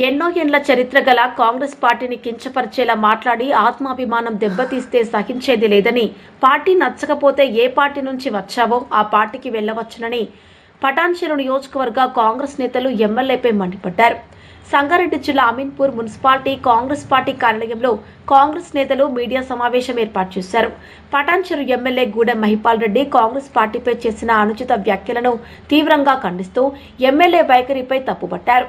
ఎన్నో ఏండ్ల చరిత్ర గల కాంగ్రెస్ పార్టీని కించపరిచేలా మాట్లాడి ఆత్మాభిమానం దెబ్బతీస్తే సహించేది లేదని పార్టీ నచ్చకపోతే ఏ పార్టీ నుంచి వచ్చావో ఆ పార్టీకి వెళ్ళవచ్చునని పటాన్చెరు నియోజకవర్గ కాంగ్రెస్ నేతలు ఎమ్మెల్యేపై మండిపడ్డారు. సంగారెడ్డి జిల్లా అమీన్పూర్ మున్సిపాలిటీ కాంగ్రెస్ పార్టీ కార్యాలయంలో కాంగ్రెస్ నేతలు మీడియా సమావేశం ఏర్పాటు చేశారు. పటాన్చెరు ఎమ్మెల్యే గూడెం మహిపాల్ రెడ్డి కాంగ్రెస్ పార్టీపై చేసిన అనుచిత వ్యాఖ్యలను తీవ్రంగా ఖండిస్తూ ఎమ్మెల్యే వైఖరిపై తప్పుపట్టారు.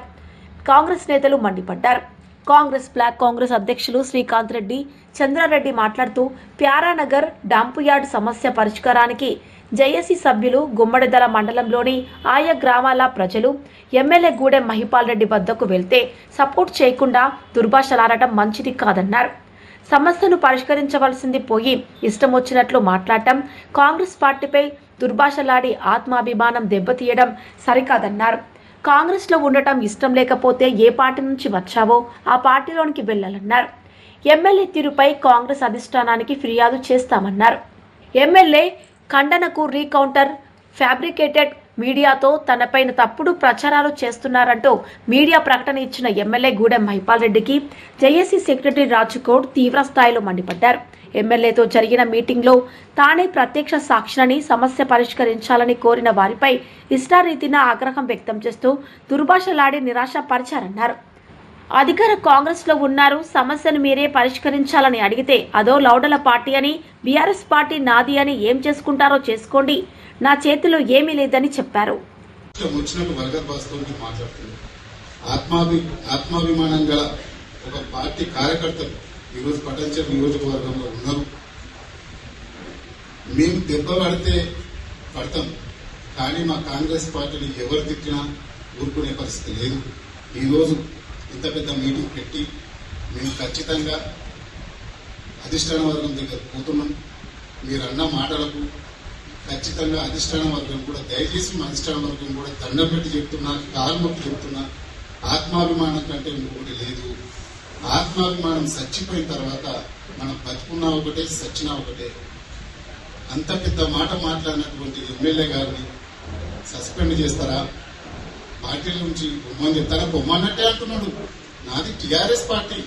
కాంగ్రెస్ నేతలు మండిపడ్డారు. కాంగ్రెస్ బ్లాక్ కాంగ్రెస్ అధ్యక్షులు శ్రీకాంత్ రెడ్డి చంద్రారెడ్డి మాట్లాడుతూ ప్యారానగర్ డంపు యార్డ్ సమస్య పరిష్కారానికి జేఏసీ సభ్యులు గుమ్మడిదల మండలంలోని ఆయా గ్రామాల ప్రజలు ఎమ్మెల్యే గూడెం మహిపాల్ రెడ్డి వద్దకు వెళ్తే సపోర్ట్ చేయకుండా దుర్భాషలాడటం మంచిది కాదన్నారు. సమస్యను పరిష్కరించవలసింది పోయి ఇష్టం వచ్చినట్లు మాట్లాడటం కాంగ్రెస్ పార్టీపై దుర్భాషలాడి ఆత్మాభిమానం దెబ్బతీయడం సరికాదన్నారు. కాంగ్రెస్లో ఉండటం ఇష్టం లేకపోతే ఏ పార్టీ నుంచి వచ్చావో ఆ పార్టీలోనికి వెళ్ళాలన్నారు. ఎమ్మెల్యే తీరుపై కాంగ్రెస్ అధిష్టానానికి ఫిర్యాదు చేస్తామన్నారు. MLA ఖండనకు recounter. ఫ్యాబ్రికేటెడ్ మీడియాతో తనపైన తప్పుడు ప్రచారాలు చేస్తున్నారంటూ మీడియా ప్రకటన ఇచ్చిన ఎమ్మెల్యే గూడెం మహిపాల్ రెడ్డికి జేఏసీ సెక్రటరీ రాజుకోడ్ తీవ్ర స్థాయిలో మండిపడ్డారు. ఎమ్మెల్యేతో జరిగిన మీటింగ్లో తానే ప్రత్యక్ష సాక్షిని సమస్య పరిష్కరించాలని కోరిన వారిపై ఇష్టారీతిన ఆగ్రహం వ్యక్తం చేస్తూ దుర్భాషలాడి నిరాశపరిచారన్నారు. అధికార కాంగ్రెస్లో ఉన్నారు. సమస్యను మీరే పరిష్కరించాలని అడిగితే అదో లౌడల పార్టీ అని బీఆర్ఎస్ పార్టీ నాది అని ఏం చేసుకుంటారో చేసుకోండి. నా చేతిలో ఏమీ లేదని చెప్పారు. ఆత్మాభి ఆత్మాభిమానం గల ఒక పార్టీ కార్యకర్తలు ఈరోజు పటంచర్ నియోజకవర్గంలో ఉన్నారు. మేము దెబ్బ పడితే పడతాం. కానీ మా కాంగ్రెస్ పార్టీని ఎవరు తిట్టినా ఊరుకునే పరిస్థితి లేదు. ఈరోజు ఇంత పెద్ద మీటింగ్ పెట్టి మేము ఖచ్చితంగా అధిష్టాన వర్గం దగ్గర పోతున్నాం. మీరు అన్న మాటలకు ఖచ్చితంగా అధిష్టాన వర్గం కూడా దయచేసి మా అధిష్టాన వర్గం కూడా దండం పెట్టి చెప్తున్నా కాలు చెప్తున్నా ఆత్మాభిమానం కంటే ఇంకొకటి లేదు. ఆత్మాభిమానం చచ్చిపోయిన తర్వాత మనం బతుకున్నా ఒకటే సచ్చినా ఒకటే. అంత పెద్ద మాట మాట్లాడినటువంటి ఎమ్మెల్యే గారిని సస్పెండ్ చేస్తారా? పార్టీల నుంచి బొమ్మని చెప్తారా బొమ్మన్నట్టే అంటున్నాడు. నాది టిఆర్ఎస్ పార్టీ.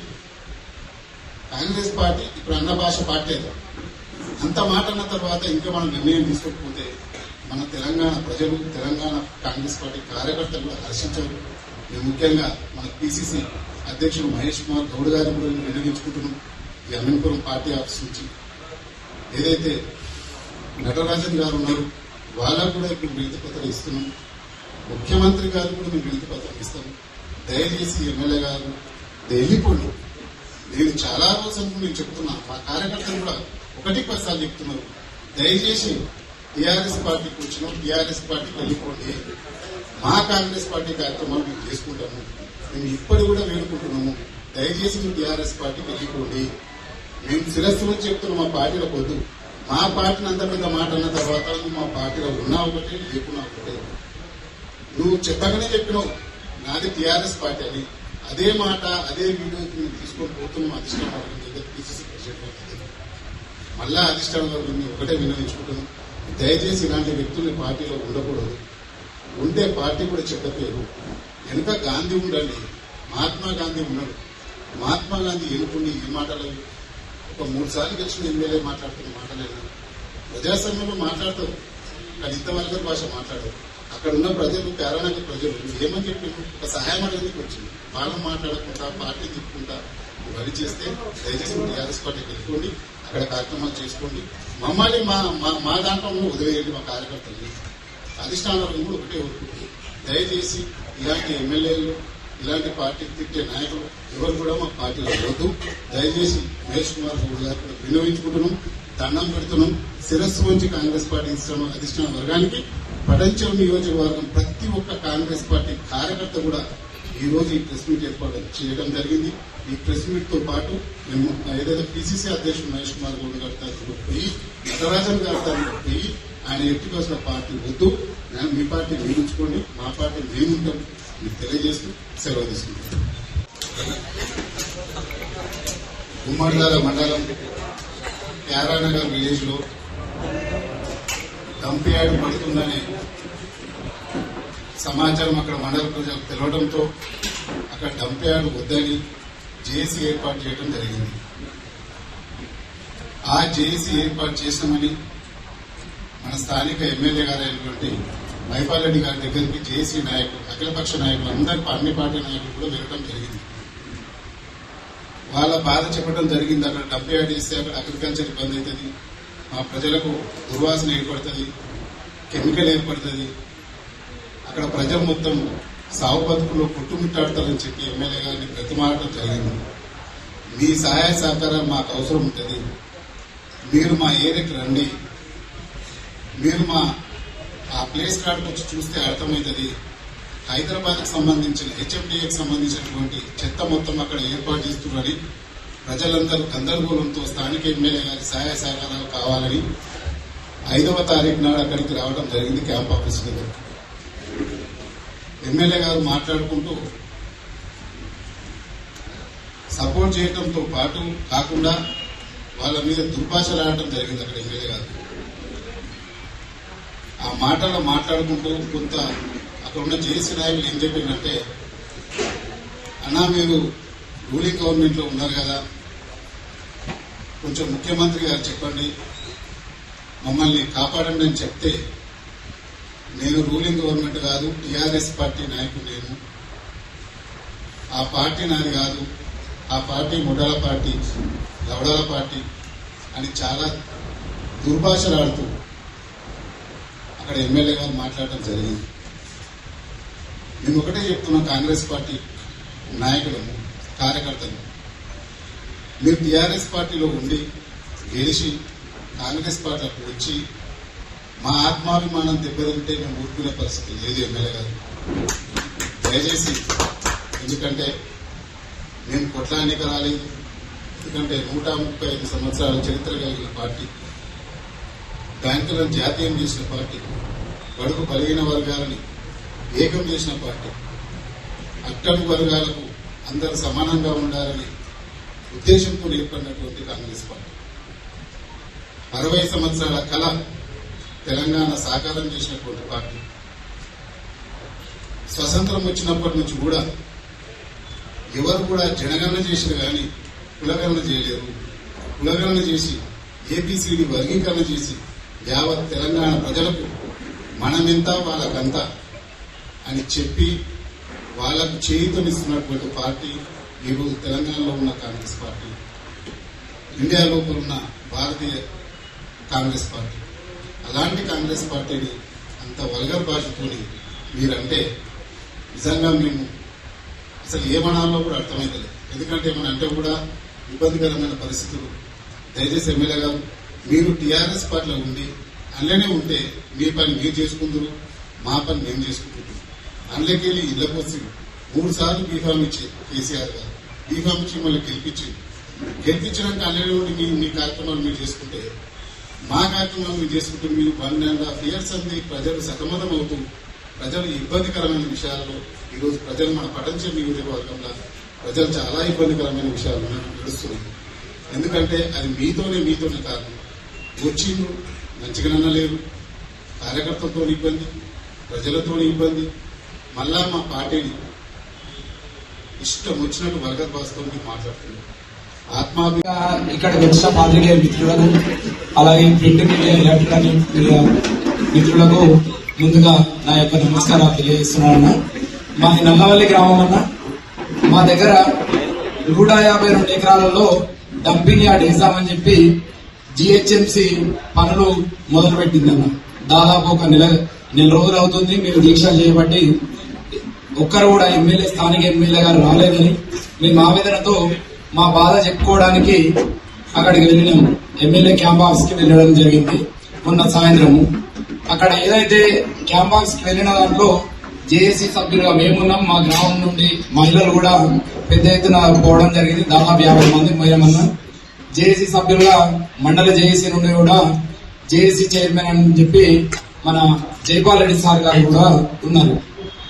కాంగ్రెస్ పార్టీ ఇప్పుడు అన్న భాష పార్టీ అది. అంత మాట అన్న తర్వాత ఇంకా మనం నిర్ణయం తీసుకోకపోతే మన తెలంగాణ ప్రజలు తెలంగాణ కాంగ్రెస్ పార్టీ కార్యకర్తలు హర్షించారు. మేము ముఖ్యంగా మన పిసిసి అధ్యక్షుడు మహేష్ కుమార్ గౌడ్ గారి కూడా వినియోగించుకుంటున్నాం. ఈ పార్టీ ఆఫీస్ నుంచి. ఏదైతే నటరాజన్ గారు ఉన్నారు వాళ్ళకు కూడా ఇప్పుడు వినతి ఇస్తున్నాం. ముఖ్యమంత్రి గారు కూడా మేము వినతి పత్రం ఇస్తాం దయచేసి ఎమ్మెల్యే గారు వెళ్ళిపోండి నేను చాలా రోజుల నేను చెప్తున్నా మా కార్యకర్తలు కూడా ఒకటి పదిసార్లు చెప్తున్నారు. దయచేసి టీఆర్ఎస్ పార్టీకి వచ్చిన టీఆర్ఎస్ పార్టీకి వెళ్ళిపోండి. మా కాంగ్రెస్ పార్టీ కార్యక్రమాలు మేము చేసుకుంటాము. మేము ఇప్పటి కూడా వేడుకుంటున్నాము. దయచేసి మీ టీఆర్ఎస్ పార్టీకి వెళ్ళిపోండి. మేము శిరస్సులో చెప్తున్నాం మా పార్టీలో వద్దు. మా పార్టీని అంత పెద్ద మాట అన్న తర్వాత మా పార్టీలో ఉన్నా ఒకటే లేకున్నా ఒకటే. నువ్వు చెప్పగానే చెప్పినావు. నాది టీఆర్ఎస్ పార్టీ అని అదే మాట అదే వీడియో మేము తీసుకొని పోతున్నాం అధిష్టానం వర్గం దగ్గర పిసిసి ప్రెసిడెంట్ మళ్ళా అధిష్టానం వర్గం మేము ఒకటే వినియోగించుకుంటున్నాం దయచేసి ఇలాంటి వ్యక్తులు పార్టీలో ఉండకూడదు. ఉంటే పార్టీ కూడా చెడ్డ పేరు. వెనుక గాంధీ ఉండండి. మహాత్మా గాంధీ ఉన్నాడు. మహాత్మా గాంధీ ఎన్నుకుని ఏ మాటలు ఒక మూడు సార్లు గెలిచిన ఎమ్మెల్యే మాట్లాడుతున్న మాటలేదు ప్రజాసంఘంలో మాట్లాడతారు. కానీ ఇంతవరకు భాష మాట్లాడదు అక్కడ ఉన్న ప్రజలు పేరానికి ప్రజలు ఏమని చెప్పిండు ఒక సహాయం అడగడానికి వచ్చింది. వాళ్ళని మాట్లాడకుండా పార్టీ తిప్పుకుంటా వరి చేస్తే దయచేసి టీఆర్ఎస్ పార్టీకి వెళ్ళిపోండి అక్కడ కార్యక్రమాలు చేసుకోండి. మమ్మల్ని మా మా- మా దాంట్లో వదిలేయండి మా కార్యకర్తలు అధిష్టాన వర్గం కూడా ఒకటే ఊరుకుంటుంది దయచేసి ఇలాంటి ఎమ్మెల్యేలు ఇలాంటి పార్టీ తిట్టే నాయకులు ఎవరు కూడా మా పార్టీలో వద్దు. దయచేసి మహేష్ కుమార్ గౌడ్ గారు కూడా వినియోగించుకుంటున్నాం దండం పెడుతున్నాం. శిరస్సు నుంచి కాంగ్రెస్ పార్టీ ఇస్తున్న అధిష్టాన వర్గానికి పటంచం నియోజకవర్గం ప్రతి ఒక్క కాంగ్రెస్ పార్టీ కార్యకర్త కూడా ఈ రోజు ఈ ప్రెస్ మీట్ ఏర్పాటు చేయడం జరిగింది. ఈ ప్రెస్ మీట్తో పాటు మేము ఏదైతే పిసిసి అధ్యక్షుడు మహేష్ కుమార్ గౌడ్ గారి తరఫున పోయి నటరాజన్ గారి తరఫున పోయి ఆయన ఎట్టుకోసిన పార్టీ వద్దు. మీ పార్టీ మీరు ఉంచుకోండి మా పార్టీ మేము ఉంటాం మీకు తెలియజేస్తూ సెలవు తీసుకుంటాం గుమ్మడిదాల మండలం ప్యారానగర్ విలేజ్లో డంప్ యార్డ్ పడుతుందనే సమాచారం అక్కడ మండల ప్రజలకు తెలవడంతో అక్కడ డంప్ వద్దని జేసీ ఏర్పాటు చేయడం జరిగింది. ఆ జేసీ ఏర్పాటు చేశామని మన స్థానిక ఎమ్మెల్యే గారు అయినటువంటి గారి దగ్గరికి జేసీ నాయకులు అఖిలపక్ష నాయకులు అందరి అన్ని పార్టీ నాయకులు కూడా వెళ్ళడం జరిగింది. వాళ్ళ బాధ చెప్పడం జరిగింది. అక్కడ డబ్బు యాడ్ చేస్తే అక్కడ అగ్రికల్చర్ ఇబ్బంది అవుతుంది. మా ప్రజలకు దుర్వాసన ఏర్పడుతుంది కెమికల్ ఏర్పడుతుంది. అక్కడ ప్రజలు మొత్తం సాగు బతుకుల్లో కొట్టుమిట్టాడతారని చెప్పి ఎమ్మెల్యే గారిని బ్రతిమాడటం జరిగింది. మీ సహాయ సహకారం మాకు అవసరం ఉంటుంది. మీరు మా ఏరియాకి రండి. మీరు మా ఆ ప్లేస్ కాడికి వచ్చి చూస్తే అర్థమవుతుంది. హైదరాబాద్కి సంబంధించిన హెచ్ఎండిఏకి సంబంధించినటువంటి చెత్త మొత్తం అక్కడ ఏర్పాటు చేస్తున్నారని ప్రజలందరూ గందరగోళంతో స్థానిక ఎమ్మెల్యే గారి సహాయ సహకారాలు కావాలని ఐదవ తారీఖు నాడు అక్కడికి రావడం జరిగింది క్యాంప్ ఆఫీస్ దగ్గర. ఎమ్మెల్యే గారు మాట్లాడుకుంటూ సపోర్ట్ చేయడంతో పాటు కాకుండా వాళ్ళ మీద దుర్భాషలాడటం జరిగింది అక్కడ ఎమ్మెల్యే గారు. ఆ మాటలు మాట్లాడుకుంటూ కొంత అక్కడ ఉన్న జేసీ నాయకులు ఏం చెప్పిందంటే అన్నా మీరు రూలింగ్ గవర్నమెంట్లో ఉన్నారు కదా. కొంచెం ముఖ్యమంత్రి గారు చెప్పండి. మమ్మల్ని కాపాడండి అని చెప్తే నేను రూలింగ్ గవర్నమెంట్ కాదు టీఆర్ఎస్ పార్టీ నాయకుడు నేను. ఆ పార్టీ నాది కాదు ఆ పార్టీ ముడాల పార్టీ లవడాల పార్టీ అని చాలా దుర్భాషలాడుతూ అక్కడ ఎమ్మెల్యే గారు మాట్లాడటం జరిగింది. నేను ఒకటే చెప్తున్నా కాంగ్రెస్ పార్టీ నాయకులము కార్యకర్తలు. మీరు టీఆర్ఎస్ పార్టీలో ఉండి గెలిచి కాంగ్రెస్ పార్టీలకు వచ్చి మా ఆత్మాభిమానం దెబ్బతింటే మేము ఊరుకునే పరిస్థితి లేదు ఎమ్మెల్యే గారు. దయచేసి ఎందుకంటే మేము కొట్లానికి రాలేదు ఎందుకంటే నూట ముప్పై ఐదు సంవత్సరాల చరిత్ర కలిగిన పార్టీ బ్యాంకులను జాతీయం చేసిన పార్టీ బడుగు బలిగిన వర్గాలని ఏకం చేసిన పార్టీ అట్టడి వర్గాలకు అందరూ సమానంగా ఉండాలని ఉద్దేశంతో ఏర్పడినటువంటి కాంగ్రెస్ పార్టీ. అరవై సంవత్సరాల కళ తెలంగాణ సాకారం చేసినటువంటి పార్టీ. స్వతంత్రం వచ్చినప్పటి నుంచి కూడా ఎవరు కూడా జనగణన చేసిన కానీ కులగణన చేయలేరు. కులగణన చేసి ఏపీసీని వర్గీకరణ చేసి యావత్ తెలంగాణ ప్రజలకు మనమెంత వాళ్ళకంత అని చెప్పి వాళ్ళకు చేయుతనిస్తున్నటువంటి పార్టీ ఈరోజు తెలంగాణలో ఉన్న కాంగ్రెస్ పార్టీ ఇండియా లోపల ఉన్న భారతీయ కాంగ్రెస్ పార్టీ. అలాంటి కాంగ్రెస్ పార్టీని అంత వల్గర్ భాషతోని మీరంటే నిజంగా మేము అసలు ఏమనాలో కూడా అర్థమైతలేదు. ఎందుకంటే మన అంటే కూడా ఇబ్బందికరమైన పరిస్థితులు. దయచేసి ఎమ్మెల్యే గారు మీరు టీఆర్ఎస్ పార్టీలో ఉండి అందులోనే ఉంటే మీ పని మీరు చేసుకుందరు మా పని మేము చేసుకుంటున్నాం. అందులోకి వెళ్ళి ఇళ్ళకి వచ్చి మూడు సార్లు బీఫామ్ ఇచ్చి కేసీఆర్ గారు. బీఫామ్ ఇచ్చి మళ్ళీ గెలిపించి గెలిపించడానికి అందులోనే మీ మీ కార్యక్రమాలు మీరు చేసుకుంటే మా కార్యక్రమాలు మీరు చేసుకుంటే మీరు వన్ అండ్ హాఫ్ ఇయర్స్ అంది ప్రజలు సతమతం అవుతూ ప్రజలు ఇబ్బందికరమైన విషయాల్లో ఈరోజు ప్రజలు మన పటంచే నియోజకవర్గంలో ప్రజలు చాలా ఇబ్బందికరమైన విషయాలు నడుస్తున్నాయి ఎందుకంటే అది మీతోనే మీతోనే కారణం వచ్చిండ్రు మంచిగానన్నా లేరు. కార్యకర్తలతో ఇబ్బంది ప్రజలతో ఇబ్బంది మళ్ళా మా పార్టీని ఇష్టం వచ్చినట్టు వర్గ భాషతో మాట్లాడుతున్నారు ఆత్మాభి ఇక్కడికి వచ్చిన పాత్రికేయ మిత్రులకు అలాగే ప్రింట్ మీడియా ఎలక్ట్రానిక్ మీడియా మిత్రులకు ముందుగా నా యొక్క నమస్కారాలు తెలియజేస్తున్నాను మా నల్లవల్లి గ్రామం అన్న మా దగ్గర నూట యాభై రెండు ఎకరాలలో డంపింగ్ యార్డ్ వేసామని చెప్పి జిహెచ్ఎంసి పనులు మొదలుపెట్టిందన్న. దాదాపు ఒక నెల నెల రోజులు అవుతుంది? మేము దీక్ష చేయబట్టి ఒక్కరు కూడా ఎమ్మెల్యే స్థానిక ఎమ్మెల్యే గారు రాలేదని మేము ఆవేదనతో మా బాధ చెప్పుకోవడానికి అక్కడికి వెళ్ళినాం. ఎమ్మెల్యే క్యాంప్ వెళ్ళడం జరిగింది మొన్న సాయంత్రము. అక్కడ ఏదైతే క్యాంప్ వెళ్ళిన దాంట్లో జేఏసీ సభ్యులుగా మేమున్నాం. మా గ్రామం నుండి మహిళలు కూడా పెద్ద ఎత్తున పోవడం జరిగింది. దాదాపు యాభై మంది పోయామన్నా జేఏసీ సభ్యులుగా మండల జేఏసీ నుండి కూడా జేఏసీ చైర్మన్ అని చెప్పి మన జైపాల్ రెడ్డి సార్ గారు కూడా ఉన్నారు.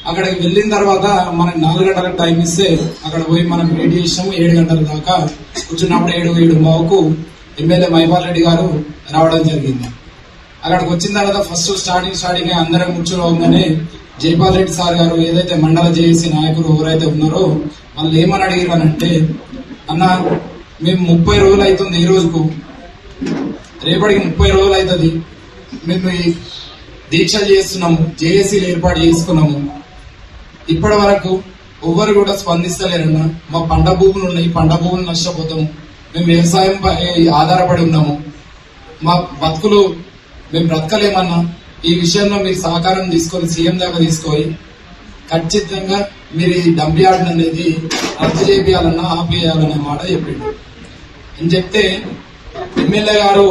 అక్కడికి వెళ్ళిన తర్వాత మనకి నాలుగు గంటల టైం ఇస్తే అక్కడ పోయి మనం వెయిట్ చేసాము ఏడు గంటల దాకా కూర్చున్నప్పుడు ఏడు ఏడు మావుకు ఎమ్మెల్యే మహిపాల్ రెడ్డి గారు రావడం జరిగింది. అక్కడికి వచ్చిన తర్వాత ఫస్ట్ స్టార్టింగ్ స్టార్టింగ్ అందరం కూర్చోగానే జైపాల్ రెడ్డి సార్ గారు ఏదైతే మండల జేఏసీ నాయకులు ఎవరైతే ఉన్నారో వాళ్ళు ఏమని అడిగారంటే అన్న మేము ముప్పై రోజులు అవుతుంది ఈ రోజుకు. రేపటికి ముప్పై రోజులు అవుతుంది. మేము దీక్షలు చేస్తున్నాము జేఏసీలు ఏర్పాటు చేసుకున్నాము. ఇప్పటి వరకు ఎవ్వరు కూడా స్పందిస్తలేరన్నా మా పంట భూములు ఉన్నాయి పంట భూములు నష్టపోతాము. మేము వ్యవసాయం పై ఆధారపడి ఉన్నాము. మా బతుకులు మేము బ్రతకలేమన్నా ఈ విషయంలో మీరు సహకారం తీసుకొని సీఎం దాకా తీసుకొని ఖచ్చితంగా మీరు ఈ డంప్ యార్డ్ అనేది రద్దు చేయాలన్నా ఆపేయాలనే మాట చెప్పిండు. అని చెప్తే ఎమ్మెల్యే గారు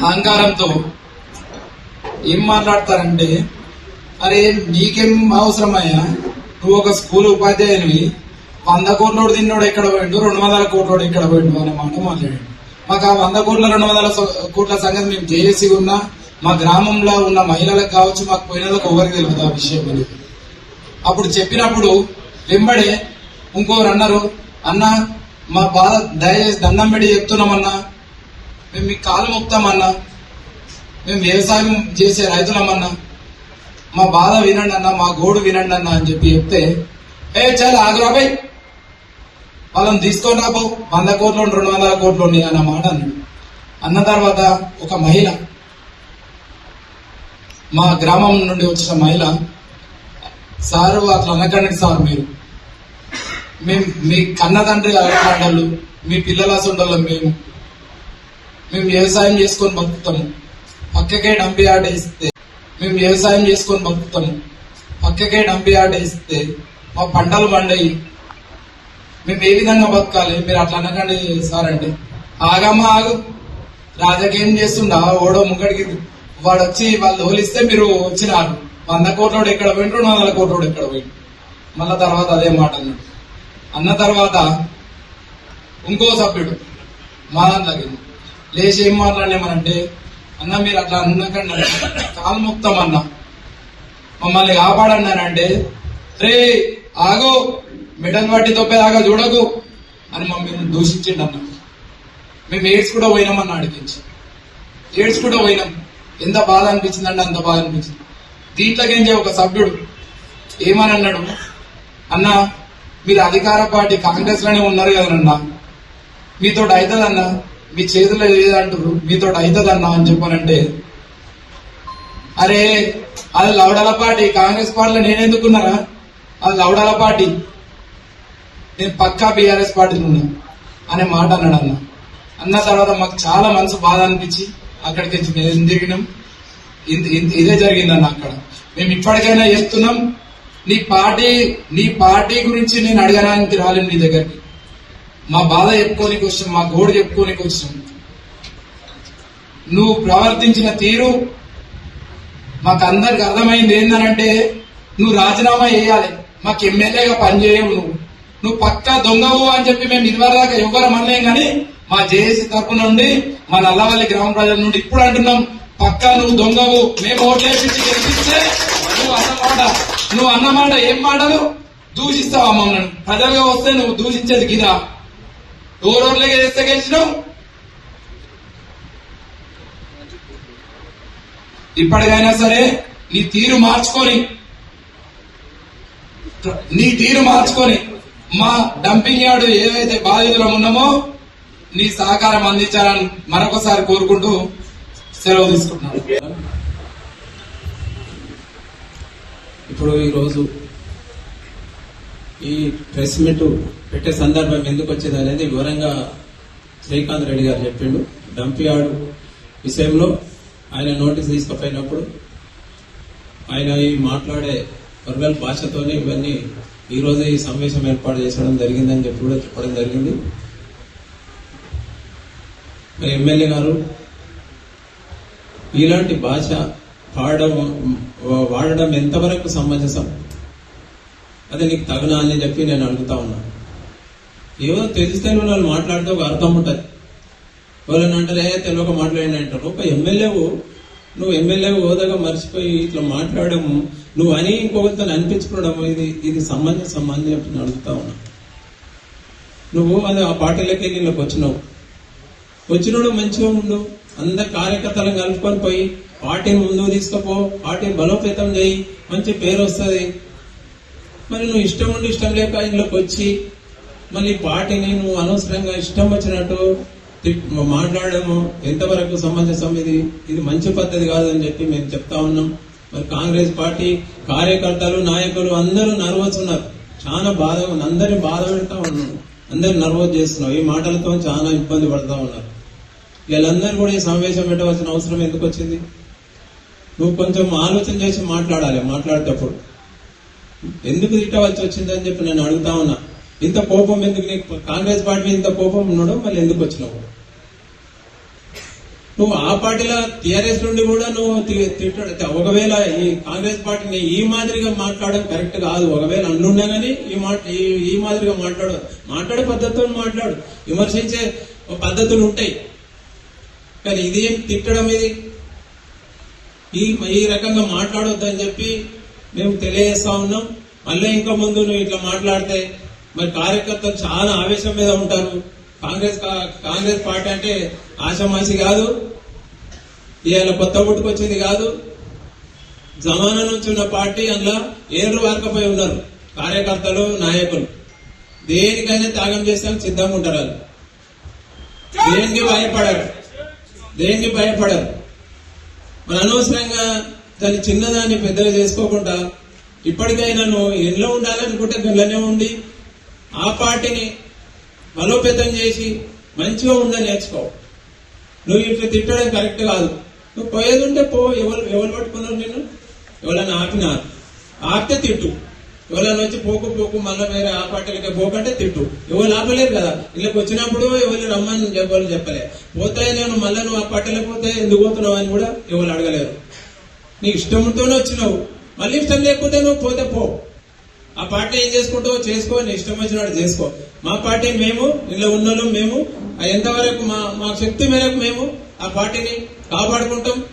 అహంకారంతో ఏం మాట్లాడతారంటే అరే నీకేం అవసరమయ్యా? నువ్వు ఒక స్కూల్ ఉపాధ్యాయునివి. వంద కోట్లోడు తిన్నోడు ఎక్కడ పోయిండు? రెండు వందల కోట్లోడు ఎక్కడ పోయిండు? అనే మాట మాట్లాడాడు. మాకు ఆ వంద కోట్ల రెండు వందల కోట్ల సంగతి మేము జేఏసీ ఉన్నా మా గ్రామంలో ఉన్న మహిళలకు కావచ్చు మాకు పోయినందుకు ఎవరికి తెలియదు ఆ విషయం అని అప్పుడు చెప్పినప్పుడు వెంబడే ఇంకోరు అన్నారు అన్న మా బాధ దయచేసి దండం పెట్టి చెప్తున్నామన్నా. మేము మీకు కాలు మొక్తామన్నా మేము వ్యవసాయం చేసే రైతులమన్నా మా బాధ వినండి అన్న మా గోడు వినండి అన్న అని చెప్పి చెప్తే ఏ చాలా ఆగ్రాబాయ్ వాళ్ళని తీసుకొని రాబో వంద కోట్లు రెండు వందల కోట్లు ఉన్నాయి అన్న మాట అన్నాడు. అన్న తర్వాత ఒక మహిళ మా గ్రామం నుండి వచ్చిన మహిళ సారు అట్లా అనకండి సార్ మీరు. మేము మీ కన్న తండ్రి ఆడవాళ్ళు మీ పిల్లల సొండలం మేము. మేము వ్యవసాయం చేసుకొని బతుకుతాము. పక్కకే డంపి ఆట ఇస్తే మేము వ్యవసాయం చేసుకొని బతుకుతాము. పక్కకే డంపి ఆట ఇస్తే మా పంటలు పండాయి. మేము ఏ విధంగా బతకాలి? మీరు అట్లా అనకండి సార్ అంటే ఆగమ్మా ఆగు. రాజకీయం చేస్తుండా? ఓడో ముక్కడికి వాడు వచ్చి వాళ్ళు తోలిస్తే మీరు వచ్చినారు. వంద కోట్లోడు ఎక్కడ పోయిండు రెండు వందల కోట్లోడు ఎక్కడ పోయిండు మళ్ళా తర్వాత అదే మాట అన్నాడు. అన్న తర్వాత ఇంకో సభ్యుడు మా దాంట్లోకి లేచి ఏం మాట్లాడినామనంటే అన్న మీరు అట్లా అన్నకండి కాలు ముక్తం అన్న. మమ్మల్ని కాపాడన్నానంటే రే ఆగు. మెటల్ వాటి తొప్పేదాకా చూడకు అని మమ్మల్ని దూషించండి అన్న మేము ఏడ్స్ కూడా పోయినామన్న అడిగించి ఏడ్స్ కూడా పోయినాం. ఎంత బాధ అనిపించిందంటే అంత బాధ అనిపించింది. దీంట్లోకేంచే ఒక సభ్యుడు ఏమని అన్నాడు? అన్న మీరు అధికార పార్టీ కాంగ్రెస్లోనే ఉన్నారు కదనన్నా. మీతో అవుతుందన్నా. మీ చేతిలో లేదంటారు మీతో అవుతుందన్నా అని చెప్పానంటే అరే అది లవడాల పార్టీ కాంగ్రెస్ పార్టీలో నేను ఎందుకున్నారా అది లవడాల పార్టీ. నేను పక్కా బీఆర్ఎస్ పార్టీలో ఉన్నా అనే మాట అన్నాడు అన్న అన్న తర్వాత మాకు చాలా మనసు బాధ అనిపించి అక్కడికి వచ్చి మేము దిగినాం? ఇంత- ఇంత- ఇదే జరిగిందన్న అక్కడ. మేము ఇప్పటికైనా చేస్తున్నాం. నీ పార్టీ నీ పార్టీ గురించి నేను అడగడానికి రాలేను నీ దగ్గరికి. మా బాధ చెప్పుకోనికి వచ్చాం మా గోడు చెప్పుకోనికి వచ్చాం. నువ్వు ప్రవర్తించిన తీరు మాకు అందరికి అర్థమైంది ఏందనంటే నువ్వు రాజీనామా చేయాలి మాకు ఎమ్మెల్యేగా పనిచేయవు నువ్వు. నువ్వు పక్కా దొంగవు అని చెప్పి మేము ఇదివరదాకా ఎవరు అనలేం కానీ మా జేఏసీ తరపు నుండి మా నల్లవల్లి గ్రామ ప్రజల నుండి ఇప్పుడు అంటున్నాం పక్కా నువ్వు దొంగవు మేము ఓట్లేపించి గెలిపిస్తే నువ్వు అన్నమాట నువ్వు అన్నమాట ఏం మాటలు? దూషిస్తావు అమ్మ నన్ను ప్రజలుగా వస్తే నువ్వు దూషించేది గిదా? ఎవరోళ్ళకి చేస్తే గెలిచినావు ఇప్పటికైనా సరే నీ తీరు మార్చుకొని నీ తీరు మార్చుకొని మా డంపింగ్ యార్డ్ ఏదైతే బాధితులం ఉన్నామో నీ సహకారం అందించాలని మరొకసారి కోరుకుంటూ సెలవు తీసుకుంటున్నాను. ఇప్పుడు ఈరోజు ఈ ప్రెస్ మీట్ పెట్టే సందర్భం ఎందుకు వచ్చింది అనేది వివరంగా శ్రీకాంత్ రెడ్డి గారు చెప్పిండు. డంపియాడు విషయంలో ఆయన నోటీస్ తీసుకుపోయినప్పుడు ఆయన ఈ మాట్లాడే వర్గల్ భాషతోనే ఇవన్నీ ఈరోజు ఈ సమావేశం ఏర్పాటు చేసడం జరిగిందని చెప్పి కూడా చెప్పడం జరిగింది. మరి ఎమ్మెల్యే గారు ఇలాంటి భాష పాడడం వాడడం ఎంతవరకు సమంజసం? అది నీకు తగనా అని చెప్పి నేను అడుగుతా ఉన్నా. ఏవో తెలిస్తే వాళ్ళు మాట్లాడితే ఒక అర్థం ఉంటుంది. ఎవరైనా అంటారు ఏ తెలియక మాట్లాడి అంటారు. ఒక ఎమ్మెల్యేవు నువ్వు ఎమ్మెల్యే హోదాగా మర్చిపోయి ఇట్లా మాట్లాడము నువ్వు అని ఇంకొకరితో అనిపించుకోవడం ఇది ఇది సంబంధం సంబంధం చెప్పి అడుగుతా ఉన్నా. నువ్వు అది ఆ పార్టీలకి నీళ్ళకి వచ్చినావు. వచ్చినోడు మంచిగా ఉండు. అందరు కార్యకర్తలను కలుపుకొని పోయి పార్టీని ముందుకు తీసుకుపో పార్టీని బలోపేతం చేయి మంచి పేరు వస్తుంది. మరి నువ్వు ఇష్టం ఉండి ఇష్టం లేక ఇంట్లోకి వచ్చి మళ్ళీ పార్టీని నువ్వు అనవసరంగా ఇష్టం వచ్చినట్టు మాట్లాడము ఎంతవరకు సమంజసం ఇది? ఇది మంచి పద్ధతి కాదని చెప్పి మేము చెప్తా ఉన్నాం. మరి కాంగ్రెస్ పార్టీ కార్యకర్తలు నాయకులు అందరూ నర్వస్ ఉన్నారు. చాలా బాధ ఉంది. అందరిని బాధ పెడతా ఉన్నాం అందరు నర్వస్ చేస్తున్నాం ఈ మాటలతో చాలా ఇబ్బంది పడతా ఉన్నారు. వీళ్ళందరూ కూడా ఈ సమావేశం పెట్టవలసిన అవసరం ఎందుకు వచ్చింది? నువ్వు కొంచెం ఆలోచన చేసి మాట్లాడాలి మాట్లాడేటప్పుడు. ఎందుకు తిట్టవలసి వచ్చిందని చెప్పి నేను అడుగుతా ఉన్నా. ఇంత కోపం ఎందుకు నీకు? కాంగ్రెస్ పార్టీ ఇంత కోపం ఉన్నాడు మళ్ళీ ఎందుకు వచ్చినావు? నువ్వు ఆ పార్టీలో టిఆర్ఎస్ నుండి కూడా నువ్వు తిట్టాడు తిట్టడు ఒకవేళ ఈ కాంగ్రెస్ పార్టీని ఈ మాదిరిగా మాట్లాడడం కరెక్ట్ కాదు. ఒకవేళ అన్నున్నా గానీ ఈ మాట ఈ- ఈ మాదిరిగా మాట్లాడు. మాట్లాడే పద్ధతితో మాట్లాడు. విమర్శించే పద్ధతులు ఉంటాయి. కానీ ఇది ఏం తిట్టడం ఇది? ఈ ఈ రకంగా మాట్లాడొద్దని చెప్పి మేము తెలియజేస్తా ఉన్నాం. మళ్ళీ ఇంకా ముందు నువ్వు ఇట్లా మాట్లాడితే మరి కార్యకర్తలు చాలా ఆవేశం మీద ఉంటారు. కాంగ్రెస్ కాంగ్రెస్ పార్టీ అంటే ఆషామాషి కాదు. ఇవాళ కొత్త పుట్టుకొచ్చింది కాదు. జమానా నుంచి ఉన్న పార్టీ అందులో ఏర్లు వారకపోయి ఉన్నారు. కార్యకర్తలు నాయకులు. దేనికైనా త్యాగం చేస్తానికి సిద్ధంగా ఉంటారు వాళ్ళు. దేనికి భయపడరు? దేనికి భయపడరు? మన అనవసరంగా దాన్ని చిన్నదాన్ని పెద్దగా చేసుకోకుండా ఇప్పటికైనా నువ్వు ఎండ్లో ఉండాలనుకుంటే గంటలోనే ఉండి ఆ పార్టీని బలోపేతం చేసి మంచిగా ఉందని నేర్చుకో. నువ్వు ఇట్లా తిట్టడం కరెక్ట్ కాదు. నువ్వు పోయేది ఉంటే పో ఎవరు ఎవరు పట్టుకున్నారు నేను ఎవరైనా ఆపినారు. ఆపితే తిట్టు. ఎవరైనా వచ్చి పోకు పోకు మళ్ళీ వేరే ఆ పార్టీలకి పోకంటే తిట్టు. ఎవరు ఆపలేరు కదా. ఇళ్ళకి వచ్చినప్పుడు ఎవరు రమ్మని ఎవరు చెప్పలే. పోతే నేను మళ్ళీ నువ్వు ఆ పార్టీలకు పోతే ఎందుకు పోతున్నావు అని కూడా ఎవరు అడగలేరు. నీ ఇష్టంతోనే వచ్చినావు. మళ్ళీ ఇష్టం లేకపోతే నువ్వు పోతే పో. ఆ పార్టీ ఏం చేసుకుంటావో చేసుకో నీ ఇష్టం వచ్చినట్టు చేసుకో. మా పార్టీ మేము ఇంట్లో ఉన్న మేము ఎంతవరకు మా మా శక్తి మేరకు మేము ఆ పార్టీని కాపాడుకుంటాం.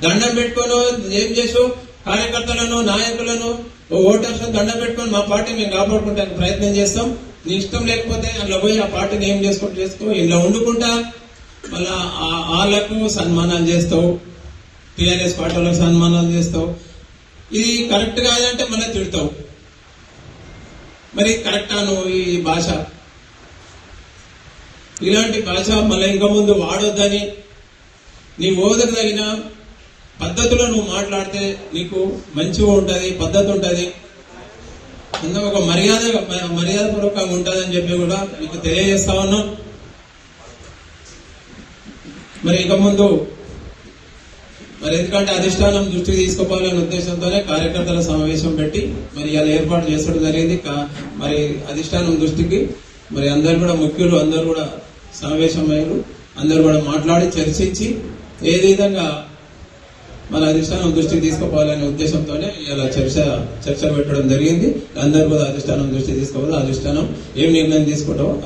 దండం పెట్టుకోను ఏం చేసావు కార్యకర్తలను నాయకులను ఓ ఓటర్స్ దండం పెట్టుకొని మా పార్టీని మేము కాపాడుకుంటానికి ప్రయత్నం చేస్తాం. నీ ఇష్టం లేకపోతే అందులో పోయి ఆ పార్టీని ఏం చేసుకుంటూ చేసుకో? ఇలా వండుకుంటా. మళ్ళా ఆ- వాళ్ళకు సన్మానాలు చేస్తావు. టీఆర్ఎస్ పార్టీ వాళ్ళకి సన్మానాలు చేస్తావు. ఇది కరెక్ట్ కాదంటే మళ్ళీ తిడతావు. మరి కరెక్టా నువ్వు ఈ భాష? ఇలాంటి భాష మళ్ళీ ఇంకా ముందు వాడొద్దని నీ ఓదకు తగిన పద్ధతిలో నువ్వు మాట్లాడితే నీకు మంచిగా ఉంటుంది పద్ధతి ఉంటుంది. అందులో ఒక మర్యాద మర్యాదపూర్వకంగా ఉంటుందని చెప్పి కూడా మీకు తెలియజేస్తా ఉన్నాం. మరి ఇక ముందు మరి ఎందుకంటే అధిష్టానం దృష్టికి తీసుకోవాలనే ఉద్దేశంతోనే కార్యకర్తల సమావేశం పెట్టి మరి ఇలా ఏర్పాటు చేసడం జరిగింది. కా- మరి అధిష్టానం దృష్టికి మరి అందరు కూడా ముఖ్యులు అందరు కూడా సమావేశమయ్యారు. అందరు కూడా మాట్లాడి చర్చించి ఏ విధంగా మన అధిష్టానం దృష్టికి తీసుకుపోవాలనే ఉద్దేశంతోనే ఇలా చర్చ చర్చ పెట్టడం జరిగింది. అందరు కూడా అధిష్టానం దృష్టి తీసుకోవాలి. అధిష్టానం ఏం నిర్ణయం తీసుకుంటామో